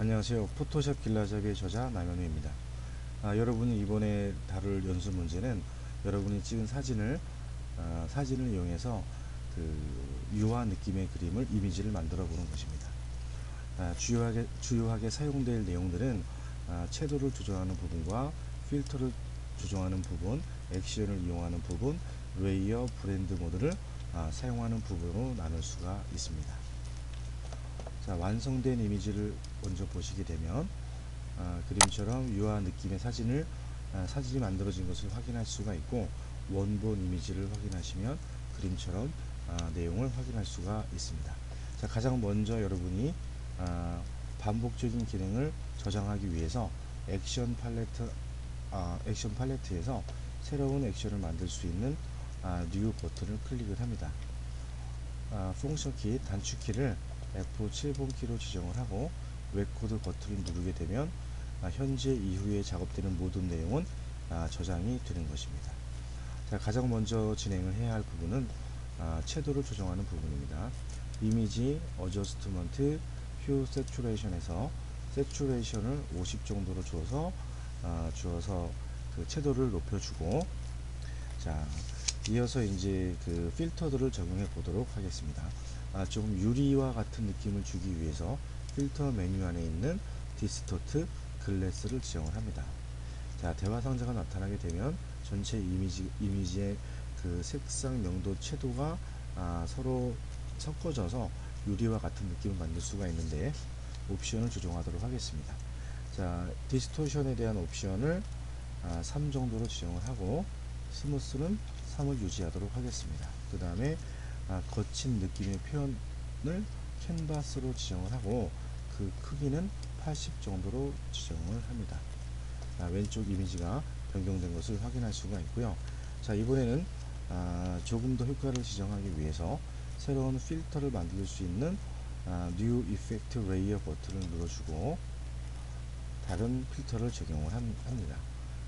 안녕하세요. 포토샵 길라잡이의 저자 남현우입니다. 아, 여러분이 이번에 다룰 연수 문제는 여러분이 찍은 사진을 아, 사진을 이용해서 그 유화 느낌의 그림을 이미지를 만들어 보는 것입니다. 아, 주요하게 주요하게 사용될 내용들은 아, 채도를 조정하는 부분과 필터를 조정하는 부분, 액션을 이용하는 부분, 레이어, 브랜드 모드를 아, 사용하는 부분으로 나눌 수가 있습니다. 자, 완성된 이미지를 먼저 보시게 되면 아, 그림처럼 유화 느낌의 사진을 아, 사진이 만들어진 것을 확인할 수가 있고 원본 이미지를 확인하시면 그림처럼 아, 내용을 확인할 수가 있습니다. 자, 가장 먼저 여러분이 아, 반복적인 기능을 저장하기 위해서 액션 팔레트 아, 액션 팔레트에서 새로운 액션을 만들 수 있는 아, 뉴 버튼을 클릭을 합니다. 아, 펑션 키 단축키를 F7번키로 지정을 하고 레코드 버튼을 누르게 되면 아, 현재 이후에 작업되는 모든 내용은 아, 저장이 되는 것입니다. 자, 가장 먼저 진행을 해야 할 부분은 아, 채도를 조정하는 부분입니다. 이미지 어저스트먼트 휴 세츄레이션에서 세츄레이션을 50 정도로 아, 주어서 그 채도를 높여주고 자 이어서 이제 그 필터들을 적용해 보도록 하겠습니다. 아, 좀 유리와 같은 느낌을 주기 위해서 필터 메뉴 안에 있는 디스토트 글래스를 지정을 합니다. 자, 대화 상자가 나타나게 되면 전체 이미지, 이미지의 그 색상 명도 채도가 아, 서로 섞어져서 유리와 같은 느낌을 만들 수가 있는데 옵션을 조정하도록 하겠습니다. 자, 디스토션에 대한 옵션을 아, 3 정도로 지정을 하고 스무스는 3을 유지하도록 하겠습니다. 그 다음에 아, 거친 느낌의 표현을 캔버스로 지정을 하고 그 크기는 80 정도로 지정을 합니다. 아, 왼쪽 이미지가 변경된 것을 확인할 수가 있고요. 자 이번에는 아, 조금 더 효과를 지정하기 위해서 새로운 필터를 만들 수 있는 아, New Effect Layer 버튼을 눌러주고 다른 필터를 적용을 함- 합니다.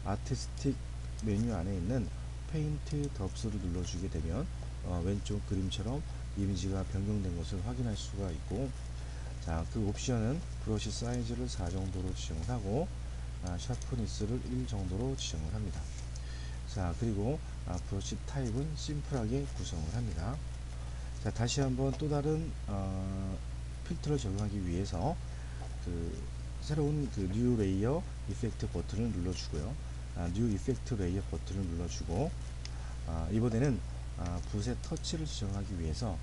아티스틱 메뉴 안에 있는 페인트 덥스를 눌러주게 되면 어, 왼쪽 그림처럼 이미지가 변경된 것을 확인할 수가 있고 자, 그 옵션은 브러쉬 사이즈를 4 정도로 지정을 하고 아, 샤프니스를 1 정도로 지정을 합니다. 자, 그리고 아, 브러쉬 타입은 심플하게 구성을 합니다. 자, 다시 한번 또 다른 어, 필터를 적용하기 위해서 그 새로운 그 뉴 레이어 이펙트 버튼을 눌러주고요. 아, 뉴 이펙트 레이어 버튼을 눌러주고 아, 이번에는 아, 붓의 터치를 지정하기 위해서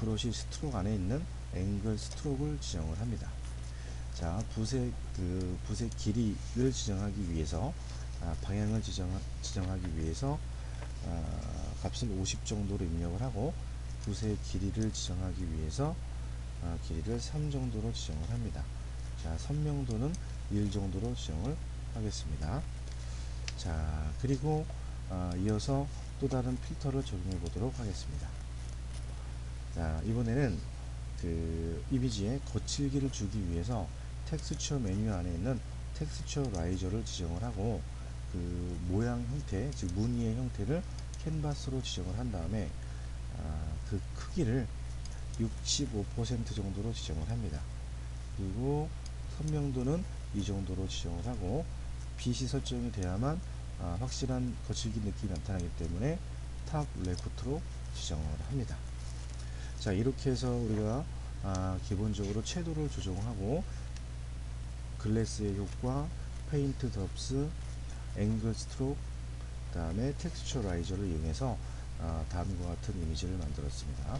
브러쉬 스트로크 안에 있는 앵글 스트로크를 지정을 합니다. 자, 붓의 그 붓의 길이를 지정하기 위해서 아, 방향을 지정 지정하기 위해서 아, 값을 50 정도로 입력을 하고 붓의 길이를 지정하기 위해서 아, 길이를 3 정도로 지정을 합니다. 자, 선명도는 1 정도로 지정을 하겠습니다. 자, 그리고 아, 이어서 또 다른 필터를 적용해 보도록 하겠습니다. 자, 이번에는 그 이미지에 거칠기를 주기 위해서 텍스처 메뉴 안에 있는 텍스처 라이저를 지정을 하고 그 모양 형태, 즉 무늬의 형태를 캔버스로 지정을 한 다음에 아, 그 크기를 65% 정도로 지정을 합니다. 그리고 선명도는 이 정도로 지정을 하고 빛이 설정이 돼야만 아, 확실한 거칠기 느낌이 나타나기 때문에 탑 레프트로 지정을 합니다. 자 이렇게 해서 우리가 아, 기본적으로 채도를 조정하고 글래스의 효과, 페인트 덥스, 앵글 스트로크, 그 다음에 텍스처 라이저를 이용해서 아, 다음과 같은 이미지를 만들었습니다.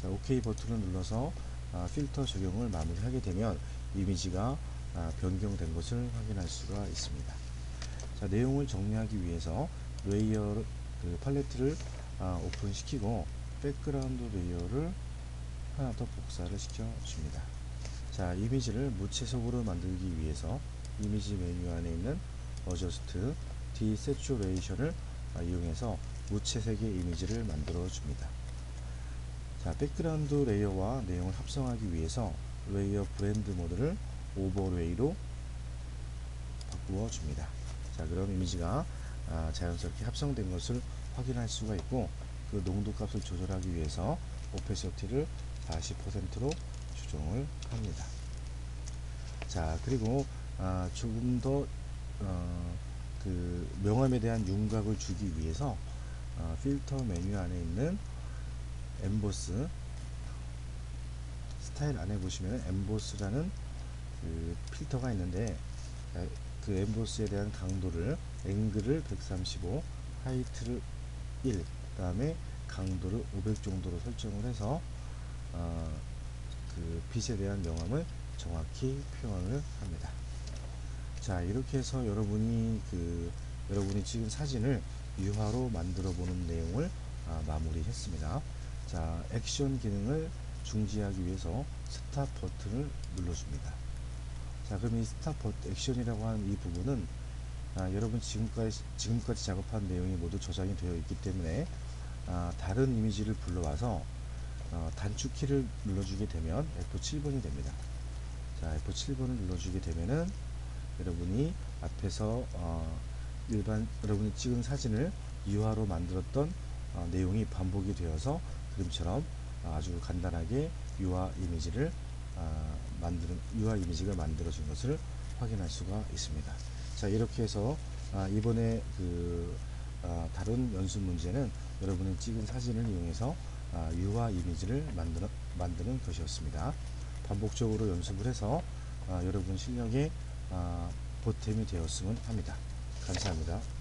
자, OK 버튼을 눌러서 아, 필터 적용을 마무리하게 되면 이미지가 아, 변경된 것을 확인할 수가 있습니다. 자, 내용을 정리하기 위해서 레이어 그 팔레트를 아, 오픈시키고 백그라운드 레이어를 하나 더 복사를 시켜 줍니다. 자, 이미지를 무채색으로 만들기 위해서 이미지 메뉴 안에 있는 어저스트 디세츄레이션을 아, 이용해서 무채색의 이미지를 만들어 줍니다. 자, 백그라운드 레이어와 내용을 합성하기 위해서 레이어 브랜드 모드를 오버레이로 바꾸어 줍니다. 자, 그럼 이미지가 아, 자연스럽게 합성된 것을 확인할 수가 있고 그 농도 값을 조절하기 위해서 오페시티를 40%로 조정을 합니다. 자 그리고 아, 조금 더 어, 그 명암에 대한 윤곽을 주기 위해서 어, 필터 메뉴 안에 있는 엠보스 스타일 안에 보시면 엠보스라는 그 필터가 있는데 아, 그 엠보스에 대한 강도를 앵글을 135 하이트를 1 그 다음에 강도를 500 정도로 설정을 해서 어, 그 빛에 대한 명암을 정확히 표현을 합니다. 자 이렇게 해서 여러분이 그 여러분이 찍은 사진을 유화로 만들어 보는 내용을 아, 마무리했습니다. 자 액션 기능을 중지하기 위해서 스탑 버튼을 눌러줍니다. 자 그럼 이 스탑 액션이라고 하는 이 부분은 아, 여러분 지금까지 지금까지 작업한 내용이 모두 저장이 되어 있기 때문에 아, 다른 이미지를 불러와서 어, 단축키를 눌러주게 되면 F7번이 됩니다. 자 F7번을 눌러주게 되면은 여러분이 앞에서 어, 일반 여러분이 찍은 사진을 유화로 만들었던 어, 내용이 반복이 되어서 그림처럼 아주 간단하게 유화 이미지를 아, 만드는 유화 이미지가 만들어진 것을 확인할 수가 있습니다. 자 이렇게 해서 아, 이번에 그 아, 다룬 연습 문제는 여러분이 찍은 사진을 이용해서 아, 유화 이미지를 만드는, 만드는 것이었습니다. 반복적으로 연습을 해서 아, 여러분 실력에 아, 보탬이 되었으면 합니다. 감사합니다.